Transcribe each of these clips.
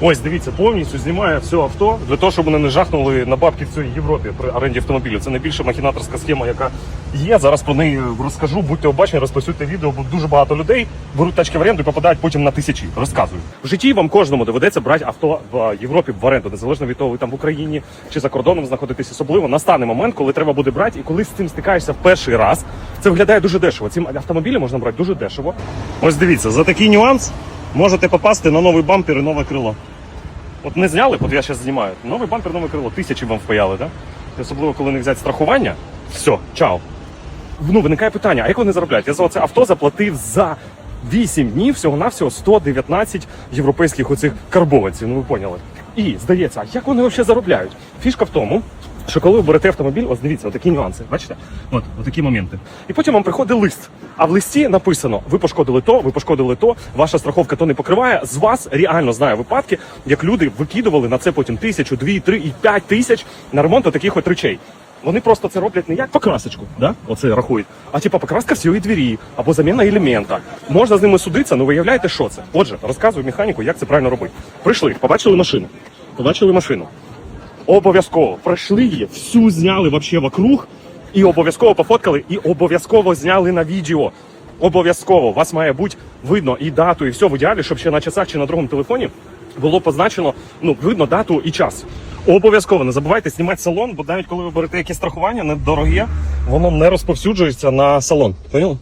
Ось дивіться, повністю знімає все авто для того, щоб вони не жахнули на бабки в цій Європі при оренді автомобілів. Це найбільша махінаторська схема, яка є. Зараз про неї розкажу. Будьте обачні, розпосюйте відео, бо дуже багато людей беруть тачки в оренду і попадають потім на тисячі. Розказую. В житті вам кожному доведеться брати авто в Європі в оренду, незалежно від того, ви там в Україні чи за кордоном знаходитесь особливо. Настане момент, коли треба буде брати, і коли з цим стикаєшся в перший раз, це виглядає дуже дешево. Ці автомобілі можна брати дуже дешево. Ось дивіться, за такий нюанс можете попасти на новий бампер і нове крило. От не зняли, от я зараз знімаю. Новий бампер, нове крило, тисячі вам впаяли, так? Особливо, коли не взяти страхування. Все, чао. Ну, виникає питання, а як вони заробляють? Я за це авто заплатив за 8 днів всього-навсього 119 європейських оцих карбованців, ну ви поняли. І здається, а як вони взагалі заробляють? Фішка в тому, що коли ви берете автомобіль, ось дивіться, такі нюанси, бачите? От, такі моменти. І потім вам приходить лист. А в листі написано: ви пошкодили то, ви пошкодили то, ваша страховка то не покриває. З вас реально знаю випадки, як люди викидували на це потім тисячу, дві, три і п'ять тисяч на ремонт таких от речей. Вони просто це роблять не як покрасочку, да? оце рахують, а типа покраска всієї двері або заміна елемента. Можна з ними судитися, але виявляєте, що це. Отже, розказую механіку, як це правильно робити. Прийшли, побачили машину. Побачили машину. Обов'язково пройшли її, всю зняли вообще вокруг, і обов'язково пофоткали, і обов'язково зняли на відео. Обов'язково вас має бути видно і дату, і все в ідеалі, щоб ще на часах чи на другому телефоні було позначено, ну, видно дату і час. Обов'язково не забувайте знімати салон, бо навіть коли ви берете якесь страхування недороге, воно не розповсюджується на салон. Поняли?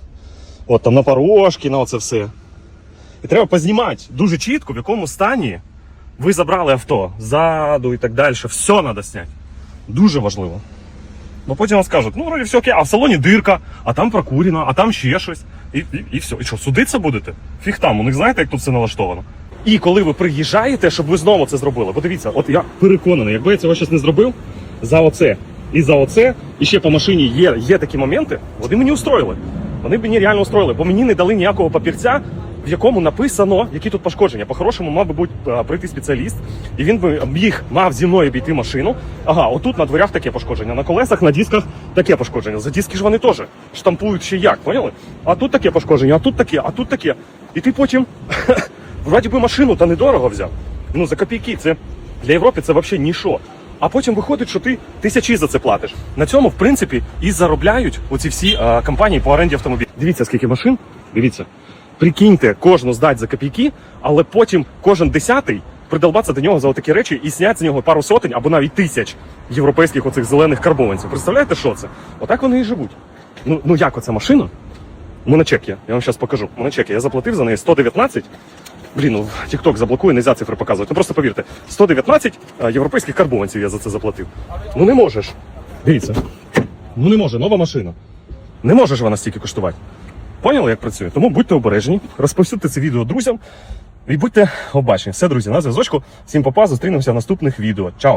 От там на порожки, на оце все. І треба познімати дуже чітко, в якому стані ви забрали авто ззаду і так далі. Все треба зняти. Дуже важливо. Бо потім вам скажуть, ну, вроді все окей, а в салоні дирка, а там прокурено, а там ще щось. І, і, і все. І що, судитися будете? Фіг там, у них знаєте, як тут все налаштовано. І коли ви приїжджаєте, щоб ви знову це зробили. Бо дивіться, от я переконаний, якби я цього щось не зробив, за оце і за оце, і ще по машині є, є такі моменти, вони мені устроїли. Вони мені реально устроїли, бо мені не дали ніякого папірця, в якому написано, які тут пошкодження. По-хорошому мав би бути е, прийти спеціаліст, і він би міг мав зі мною обійти машину. Ага, отут на дверях таке пошкодження, на колесах, на дисках таке пошкодження. За диски ж вони теж штампують ще як, поняли? А тут таке пошкодження, а тут таке, а тут таке. І ти потім вроді би машину та недорого взяв. Ну за копійки це для Європи це взагалі ніщо. А потім виходить, що ти тисячі за це платиш. На цьому, в принципі, і заробляють оці всі е, компанії по оренді автомобілів. Дивіться, скільки машин. Дивіться. Прикиньте, кожну здати за копійки, але потім кожен десятий придолбатися до нього за отакі речі і зняти з нього пару сотень або навіть тисяч європейських оцих зелених карбованців. Представляєте, що це? Отак вони і живуть. Ну, ну як оця машина? У мене чек є, я вам зараз покажу. У мене чек є. Я заплатив за неї 119. Блін, ну TikTok заблокує, не за цифри показувати. Ну просто повірте, 119 е, європейських карбованців я за це заплатив. Ну не можеш. Дивіться. Ну не може, нова машина. Не може ж вона стільки коштувати. Поняли, як працює? Тому будьте обережні, розповсюдьте це відео друзям і будьте обачні. Все, друзі, на зв'язочку. Всім попа, зустрінемося в наступних відео. Чао!